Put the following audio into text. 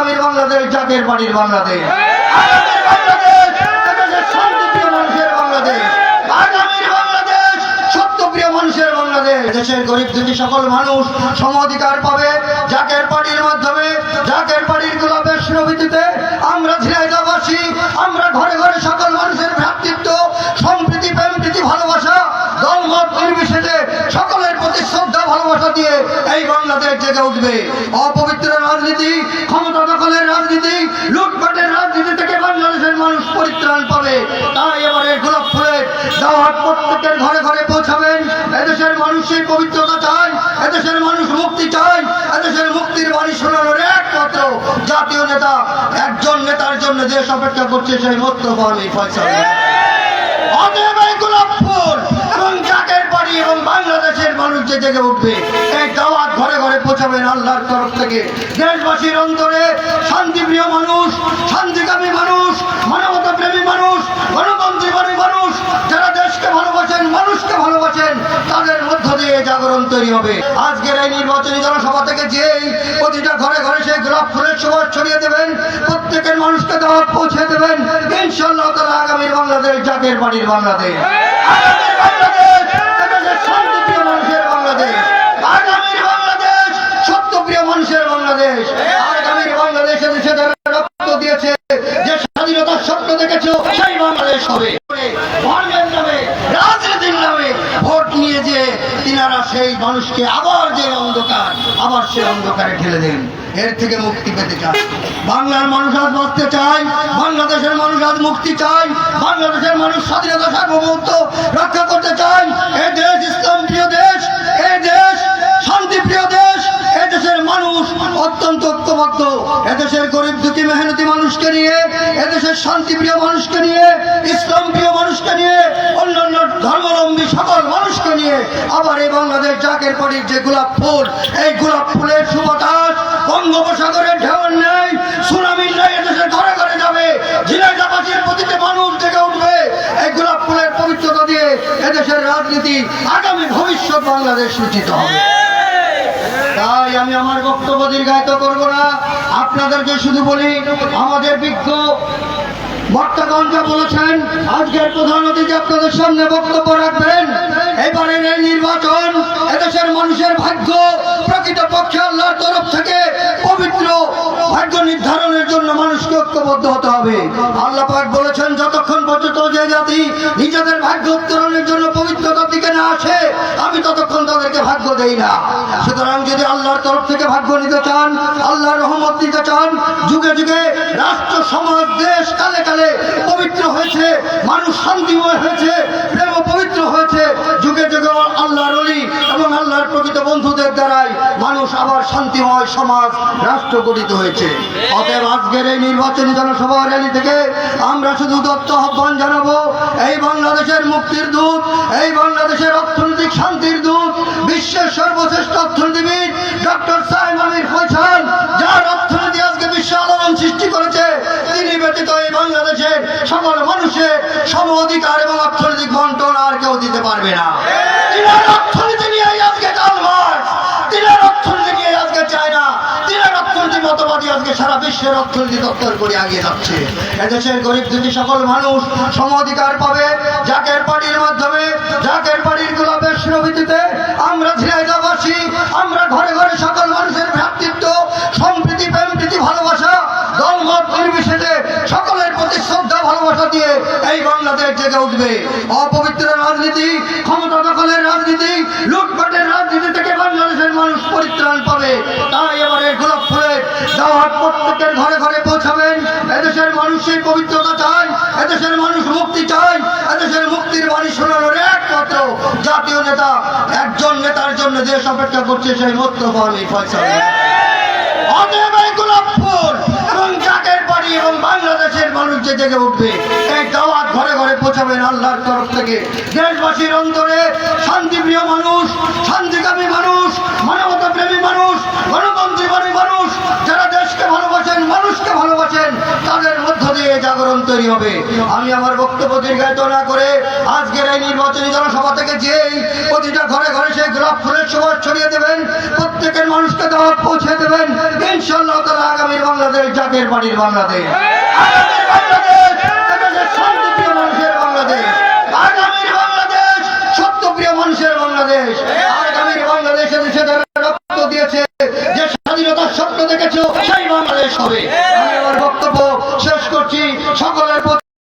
আগামীর বাংলাদেশ, জাতির বাড়ির বাংলাদেশ। সত্যপ্রিয় মানুষের দেশের গরিব দুটি সকল মানুষ সম অধিকার পাবে জাকের পার্টির মাধ্যমে। জাকের পার্টির গোলাপের সুরভিত্তিতে আমরা ঝিনাইদাবাসী আমরা ঘরে ঘরে সকল মানুষের ভ্রাতৃত্ব সম্প্রীতি প্রেম প্রীতি ভালোবাসা দলমত নির্বিশেষে সকলের প্রতি শ্রদ্ধা ভালোবাসা দিয়ে এই জেগে উঠবে। অপবিত্র রাজনীতি, ক্ষমতা দখলের রাজনীতি, লুটপাটের রাজনীতি থেকে বাংলাদেশের মানুষ পরিত্রাণ পাবে। তাই এবারে গোলাপ ফুলের দাওয়াত প্রত্যেকের ঘরে ঘরে পৌঁছাবেন। এদেশের মানুষ সেই পবিত্রতা চায়, এদেশের মানুষ মুক্তি চায়, এদেশের মুক্তির বাণী শোনানোর একমাত্র জাতীয় নেতা, একজন নেতার জন্য দেশ অপেক্ষা করছে সেই মোস্তফা আমি ফয়সাল। অতএব গোলাপ ফুল এবং জাকের বাড়ি এবং বাংলাদেশের মানুষ যে জেগে উঠবে, এই দাওয়াত ঘরে ঘরে পৌঁছাবেন আল্লাহর তরফ থেকে। দেশবাসীর অন্তরে শান্তিপ্রিয় মানুষ, শান্তিকামী মানুষ মানবতা প্রেমী মানুষ, গণতন্ত্রী মানুষ, যারা দেশকে ভালোবাসেন, মানুষকে ভালোবাসেন, তাদের মধ্য দিয়ে জাগরণ তৈরি হবে। আজকের এই নির্বাচনী জনসভা থেকে যেই প্রতিটা ঘরে ঘরে সেই গোলাপ ফুলের সুবাস ছড়িয়ে দেবেন, প্রত্যেকের মানুষকে দাওয়াত পৌঁছে দেবেন ইনশাল্লাহ তারা আগামীর বাংলাদেশ জাতীয় পার্টির বাংলাদেশ। রক্ত দিয়েছে যে স্বাধীনতার স্বপ্ন দেখেছ সেই বাংলাদেশ হবে। ধর্মের তিনারা সেই মানুষকে আবার যে অন্ধকার, আবার সেই অন্ধকারে ঠেলে দেন। এর থেকে মুক্তি পেতে চায় বাংলার মানুষ আজ বাঁচতে চায়, বাংলাদেশের মানুষ আজ মুক্তি চায়, বাংলাদেশের মানুষ স্বাধীনতা সার্বভৌমত্ব রক্ষা করতে চায়, এ দেশ ইসলাম ঐক্যবদ্ধ। এদেশের গরিব, দুঃখী, মেহনতি মানুষকে নিয়ে, এদেশের শান্তিপ্রিয় মানুষকে নিয়ে ইসলাম প্রিয় মানুষকে নিয়ে, অন্যান্য ধর্মাবলম্বী সকল মানুষকে নিয়ে আবার এই বাংলাদেশ জাকের পাড়ির যে গোলাপ ফুল, এই গোলাপ ফুলের সুবাতাস বঙ্গোপসাগরের ঢেউর নেই সুনামির নেই, এদেশের ঘরে ঘরে যাবে ঝিনাইদাবাসীর প্রতিটি মানুষ জেগে উঠবে। এই গোলাপ ফুলের পবিত্রতা দিয়ে এদেশের রাজনীতি আগামী ভবিষ্যৎ বাংলাদেশ সূচিত হবে। তাই আমি আমার বক্তব্য দীর্ঘায়িত করব না। আপনাদেরকে শুধু বলি, আমাদের বিজ্ঞ বক্তাগণ যা বলেছেন, আজকের প্রধান অতিথি আপনাদের সামনে বক্তব্য রাখবেন। এবারের এই নির্বাচন এদেশের মানুষের ভাগ্য প্রকৃত পক্ষে আল্লাহর তরফ থেকে পবিত্র ভাগ্য নির্ধারণের জন্য মানুষকে ঐক্যবদ্ধ হতে হবে। আল্লাহ পাক বলেছেন, যতক্ষণ জাতি নিজেদের ভাগ্য উত্তরণের জন্য পবিত্রতার দিকে না আসে, আমি ততক্ষণ তাদেরকে ভাগ্য দেই না। সুতরাং যদি আল্লাহর তরফ থেকে ভাগ্য নিতে চান, আল্লাহর রহমত দিতে চান, যুগে যুগে রাষ্ট্র, সমাজ, দেশ কালে কালে পবিত্র হয়েছে, মানুষ শান্তিময় হয়েছে, প্রেম পবিত্র হয়েছে, যুগে যুগে আল্লাহর অলি আল্লাহর প্রকৃত বন্ধুদের দ্বারাই মানুষ আবার শান্তিময় সমাজ রাষ্ট্র গঠিত হয়েছে। অতএব আজকের এই নির্বাচনী জনসভা র্যালি থেকে আমরা শুধু দত্ত আহ্বান জানাব, এই বাংলাদেশের মুক্তির দূত, এই বাংলাদেশের অর্থনৈতিক শান্তির দূত, বিশ্বের সর্বশ্রেষ্ঠ অর্থনীতিবিদ ডক্টর সাহেব আমির ফৈসাল যার অর্থনীতি আজকে বিশ্ব আলোড়ন সৃষ্টি করেছে। তিনি ব্যতীত এই বাংলাদেশের সকল মানুষের সম অধিকার এবং অর্থনৈতিক বন্টন আর কেউ দিতে পারবে না। অর্থনীতি আজকে সারা বিশ্বের অর্থনীতি দপ্তর করে এগিয়ে যাচ্ছে। এদেশের গরিব দুঃখী সকল মানুষ সম অধিকার পাবে। জাকের পার্টির মাধ্যমে, জাকের পার্টির গোলাপের সুরভিত্তিতে আমরা ঝিনাইদাবাসী আমরা ঘরে ঘরে সকল মানুষের ভ্রাতৃত্ব, সম্প্রীতি প্রেম প্রীতি ভালোবাসা, দলমত নির্বিশেষে সকলের প্রতি শ্রদ্ধা, ভালোবাসা দিয়ে এই বাংলাদেশ জেগে উঠবে। অপবিত্র রাজনীতি, ক্ষমতা দখলের রাজনীতি, লুটপাটের রাজনীতি থেকে মানুষ পরিত্রাণ পাবে, তাই এবারে গোলাপ ফুলের দাওয়াত প্রত্যেকের ঘরে ঘরে পৌঁছাবেন। এদেশের মানুষ সেই পবিত্রতা চায়, এদেশের মানুষ মুক্তি চায়, এদেশের মুক্তির বাণী শোনানোর একমাত্র জাতীয় নেতা, একজন নেতার জন্য দেশ অপেক্ষা করছে সেই মোস্তফা আমি ফয়সাল। এই এবং বাড়ি এবং বাংলাদেশের মানুষ যে জেগে উঠবে, এই দাওয়াত ঘরে ঘরে পৌঁছাবেন আল্লাহর তরফ থেকে। দেশবাসীর অন্তরে শান্তিপ্রিয় মানুষ তৈরি হবে। আমি আমার বক্তব্য দীর্ঘায়িত না করে আজকের এই নির্বাচনী জনসভা থেকে যেই প্রতিটা ঘরে ঘরে সেই গোলাপ ফুলের সমাজ ছড়িয়ে দেবেন, প্রত্যেকের মানুষকে দাওয়াত পৌঁছে দেবেন ইনশাল্লাহ তারা আগামীর বাংলাদেশ জাতীয় পার্টির বাংলাদেশ। মানুষের দেখেছ, সেই বাংলাদেশ হবে। সকলের প্রতি